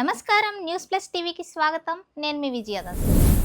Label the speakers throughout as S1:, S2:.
S1: నమస్కారం. News plus టీవీకి స్వాగతం. నేను మీ విజయదాస్.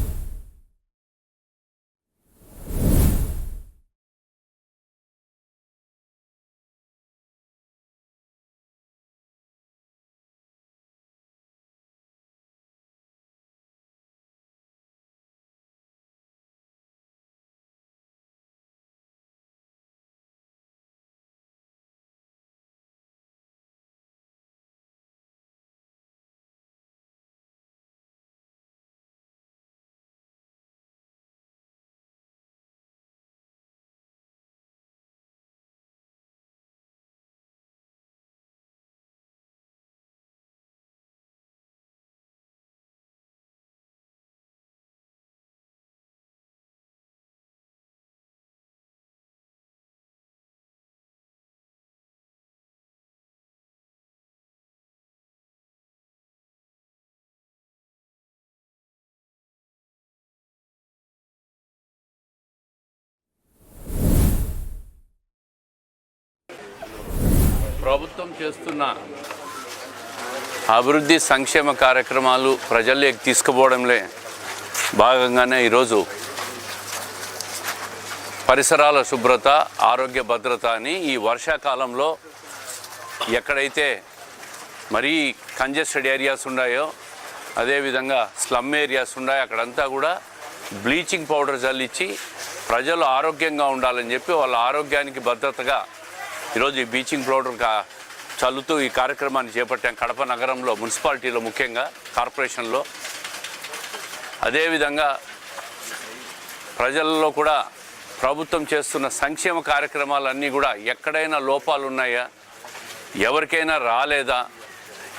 S2: ప్రభుత్వం చేస్తున్న అభివృద్ధి సంక్షేమ కార్యక్రమాలు ప్రజల్లోకి తీసుకుపోవడంలో భాగంగానే ఈరోజు పరిసరాల శుభ్రత ఆరోగ్య భద్రత అని ఈ వర్షాకాలంలో ఎక్కడైతే మరీ కంజెస్టెడ్ ఏరియాస్ ఉన్నాయో అదేవిధంగా స్లమ్ ఏరియాస్ ఉన్నాయో అక్కడంతా కూడా బ్లీచింగ్ పౌడర్ చల్లించి ప్రజలు ఆరోగ్యంగా ఉండాలని చెప్పి వాళ్ళ ఆరోగ్యానికి భద్రతగా ఈరోజు ఈ బ్లీచింగ్ పౌడర్ కా చల్లుతూ ఈ కార్యక్రమాన్ని చేపట్టాం. కడప నగరంలో మున్సిపాలిటీలో ముఖ్యంగా కార్పొరేషన్లో. అదేవిధంగా ప్రజల్లో కూడా ప్రభుత్వం చేస్తున్న సంక్షేమ కార్యక్రమాలన్నీ కూడా ఎక్కడైనా లోపాలు ఉన్నాయా ఎవరికైనా రాలేదా?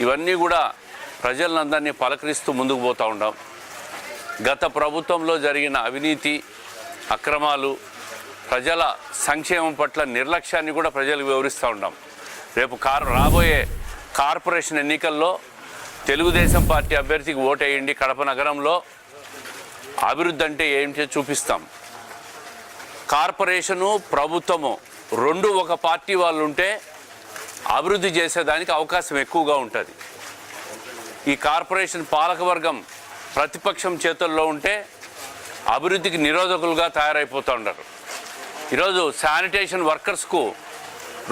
S2: ఇవన్నీ కూడా ప్రజలందరినీ పలకరిస్తూ ముందుకు పోతూ ఉంటాం గత ప్రభుత్వంలో జరిగిన అవినీతి అక్రమాలు ప్రజల సంక్షేమం పట్ల నిర్లక్ష్యాన్ని కూడా ప్రజలకు వివరిస్తూ ఉన్నాం. రేపు కార్ రాబోయే కార్పొరేషన్ ఎన్నికల్లో తెలుగుదేశం పార్టీ అభ్యర్థికి ఓటేయండి. కడప నగరంలో అభివృద్ధి అంటే ఏంటో చూపిస్తాం. కార్పొరేషను ప్రభుత్వము రెండు ఒక పార్టీ వాళ్ళు ఉంటే అభివృద్ధి చేసేదానికి అవకాశం ఎక్కువగా ఉంటుంది. ఈ కార్పొరేషన్ పాలకవర్గం ప్రతిపక్షం చేతుల్లో ఉంటే అభివృద్ధికి నిరోధకులుగా తయారైపోతూ ఉంటారు ఈరోజు శానిటేషన్ వర్కర్స్కు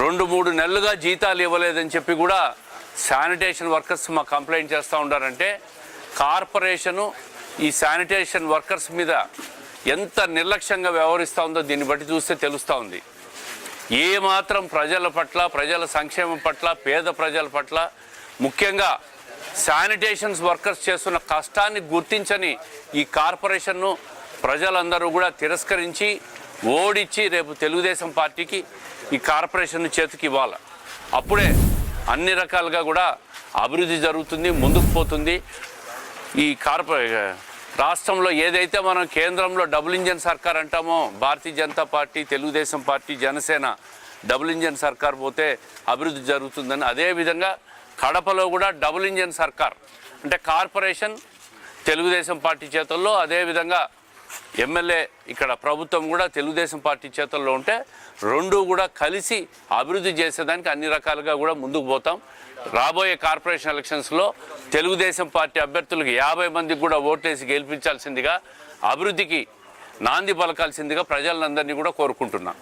S2: రెండు మూడు నెలలుగా జీతాలు ఇవ్వలేదని చెప్పి కూడా శానిటేషన్ వర్కర్స్ మా కంప్లైంట్ చేస్తూ ఉండారంటే కార్పొరేషను ఈ శానిటేషన్ వర్కర్స్ మీద ఎంత నిర్లక్ష్యంగా వ్యవహరిస్తూ ఉందో దీన్ని బట్టి చూస్తే తెలుస్తూ ఉంది. ఏ మాత్రం ప్రజల పట్ల ప్రజల సంక్షేమం పట్ల పేద ప్రజల పట్ల ముఖ్యంగా శానిటేషన్స్ వర్కర్స్ చేస్తున్న కష్టాన్ని గుర్తించని ఈ కార్పొరేషన్ను ప్రజలందరూ కూడా తిరస్కరించి ఓడిచ్చి రేపు తెలుగుదేశం పార్టీకి ఈ కార్పొరేషన్ చేతికి ఇవ్వాలి. అప్పుడే అన్ని రకాలుగా కూడా అభివృద్ధి జరుగుతుంది ముందుకు పోతుంది. ఈ కార్పొరే రాష్ట్రంలో ఏదైతే మనం కేంద్రంలో డబుల్ ఇంజన్ సర్కార్ అంటామో Bharatiya Janata party Telugu Desam party Janasena double engine సర్కార్ పోతే అభివృద్ధి జరుగుతుందని. అదేవిధంగా కడపలో కూడా డబుల్ ఇంజన్ సర్కార్ అంటే కార్పొరేషన్ తెలుగుదేశం పార్టీ చేతుల్లో అదేవిధంగా ఎమ్మెల్యే ఇక్కడ ప్రభుత్వం కూడా తెలుగుదేశం పార్టీ చేతుల్లో ఉంటే రెండు కూడా కలిసి అభివృద్ధి చేసేదానికి అన్ని రకాలుగా కూడా ముందుకు పోతాం. రాబోయే కార్పొరేషన్ ఎలక్షన్స్లో తెలుగుదేశం పార్టీ అభ్యర్థులకు యాభై మందికి కూడా ఓటేసి గెలిపించాల్సిందిగా అభివృద్ధికి నాంది పలకాల్సిందిగా ప్రజలందరినీ కూడా కోరుకుంటున్నాను